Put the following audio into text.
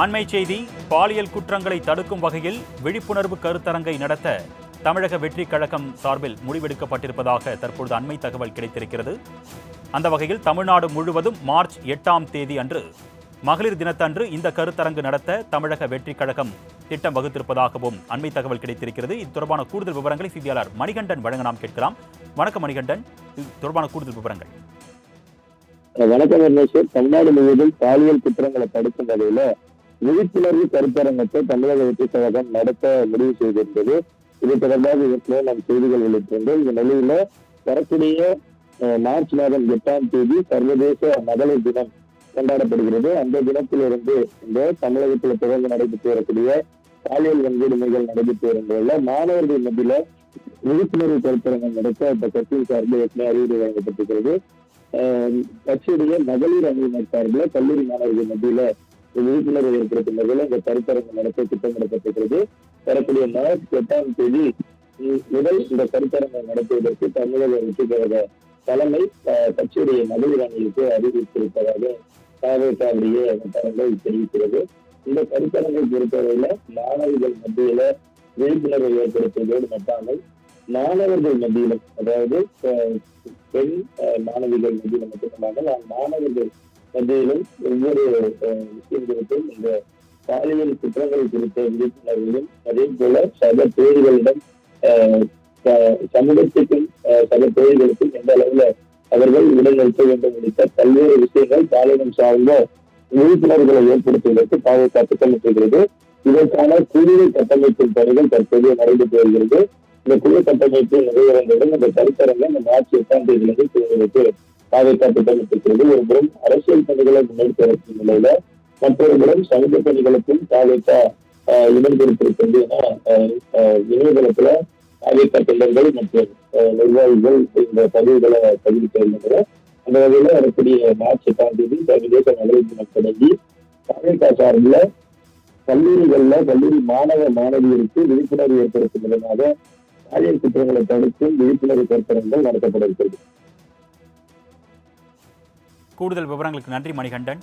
அண்மை செய்தி பாலியல் குற்றங்களை தடுக்கும் வகையில் விழிப்புணர்வு கருத்தரங்கை நடத்த தமிழக வெற்றி கழகம் சார்பில் முடிவெடுக்கப்பட்டிருப்பதாக தற்பொழுது அண்மை தகவல் கிடைத்திருக்கிறது. அந்த வகையில் தமிழ்நாடு முழுவதும் மார்ச் எட்டாம் தேதி அன்று மகளிர் தினத்தன்று இந்த கருத்தரங்கு நடத்த தமிழக வெற்றி கழகம் திட்டம் வகுத்திருப்பதாகவும் அண்மை தகவல் கிடைத்திருக்கிறது. இது தொடர்பான கூடுதல் விவரங்களை செய்தியாளர் மணிகண்டன் வழங்க நாம் கேட்கலாம். வணக்கம் மணிகண்டன். இது தொடர்பான கூடுதல் விவரங்கள். வணக்கம் தமிழ்நாடு முழுவதும் பாலியல் குற்றங்களை தடுக்கும் வகையில விழிப்புணர்வு கருத்தரங்கத்தை தமிழக வெற்றி கழகம் நடத்த முடிவு செய்திருந்தது. இது தொடர்பாக ஏற்கனவே நாம் செய்திகள் வெளியிட்டிருந்தோம். இந்த நிலையில வரக்கூடிய மார்ச் மாதம் எட்டாம் தேதி சர்வதேச மகளிர் தினம் கொண்டாடப்படுகிறது. அந்த தினத்திலிருந்து இந்த தமிழகத்தில் தொடர்ந்து நடைபெற்று வரக்கூடிய பாலியல் வன்கொடுமைகள் நடைபெற்று வரும்போது மாணவர்கள் மத்தியில விழிப்புணர்வு கருத்தரங்கம் நடத்த இந்த கட்சியின் சார்பில் ஏற்கனவே அறிவுரை வழங்கப்பட்டிருக்கிறது. கட்சியுடைய மகளிர் அணியினர் சார்பில் கல்லூரி மாணவர்கள் மத்தியில விழிப்புணர்வு ஏற்படுத்தும் வகையில் இந்த கருத்தரங்கு நடத்த திட்டமிடப்பட்டிருக்கிறது வரக்கூடிய மார்ச் எட்டாம் தேதி முதல் இந்த கருத்தரங்கை நடத்துவதற்கு தமிழக வெற்றி கழக தலைமை கட்சியுடைய மகளிர் அறிவித்திருப்பதாக தாவேக்காவுடைய வட்டாரங்கள் தெரிவிக்கிறது. இந்த கருத்தரங்கை பொறுத்தவரையில மாணவர்கள் மத்தியில விழிப்புணர்வை ஏற்படுத்துவதோடு மட்டாமல் மாணவர்கள் மத்தியிலும் அதாவது பெண் மாணவிகள் மத்தியில் மட்டுமல்லாமல் மாணவர்கள் மத்தியிலும் ஒவ்வொரு விஷயம் குறித்தும் இந்த பாலியல் குற்றங்கள் குறித்த விழிப்புணர்வையும் அதே போல சக தோழிகளிடம் சமூகத்துக்கும் சக தோழிகளுக்கும் எந்த அளவுல அவர்கள் உடல் நிறுத்த வேண்டும் உள்ளிட்ட பல்வேறு விஷயங்கள் பாலினம் சார்ந்த விழிப்புணர்வுகளை ஏற்படுத்துவதற்கு பாதுகாப்பு திட்டமிட்டிருக்கிறது இதற்கான குழு கட்டமைப்பின் பணிகள் தற்போது நடைபெற்று வருகிறது. இந்த குழு கட்டமைப்பு நிறைவேறவுடன் இந்த கருத்தரங்கை இந்த மார்ச் எட்டாம் தேதியிலிருந்து துவங்குவதற்கு பாதுகாப்பு திட்டமிட்டிருக்கிறது ஒரு புறம் அரசியல் பணிகளை முன்னெடுத்து நிலையில மற்றொரு புறம் சமூக பணிகளுக்கும் பாதுகா இடம் என இணையதளத்துல பாதுகா தொண்டர்கள் மற்றும் நிர்வாகிகள் இந்த பதிவுகளை பதிவிட்டு வருகின்றனர். அந்த வகையில வரக்கூடிய மார்ச் எட்டாம் தேதி சர்வதேச மகளிர் தினம் தொடங்கி பாதுகா சார்பில் கல்லூரிகள்ல கல்லூரி மாணவ மாணவியருக்கு விழிப்புணர்வு ஏற்படுத்தும் விதமாக பாலியல் குற்றங்களை தடுக்கும் விழிப்புணர்வு கருத்தரங்கள் நடத்தப்பட இருக்கிறது. கூடுதல் விவரங்களுக்கு நன்றி மணிகண்டன்.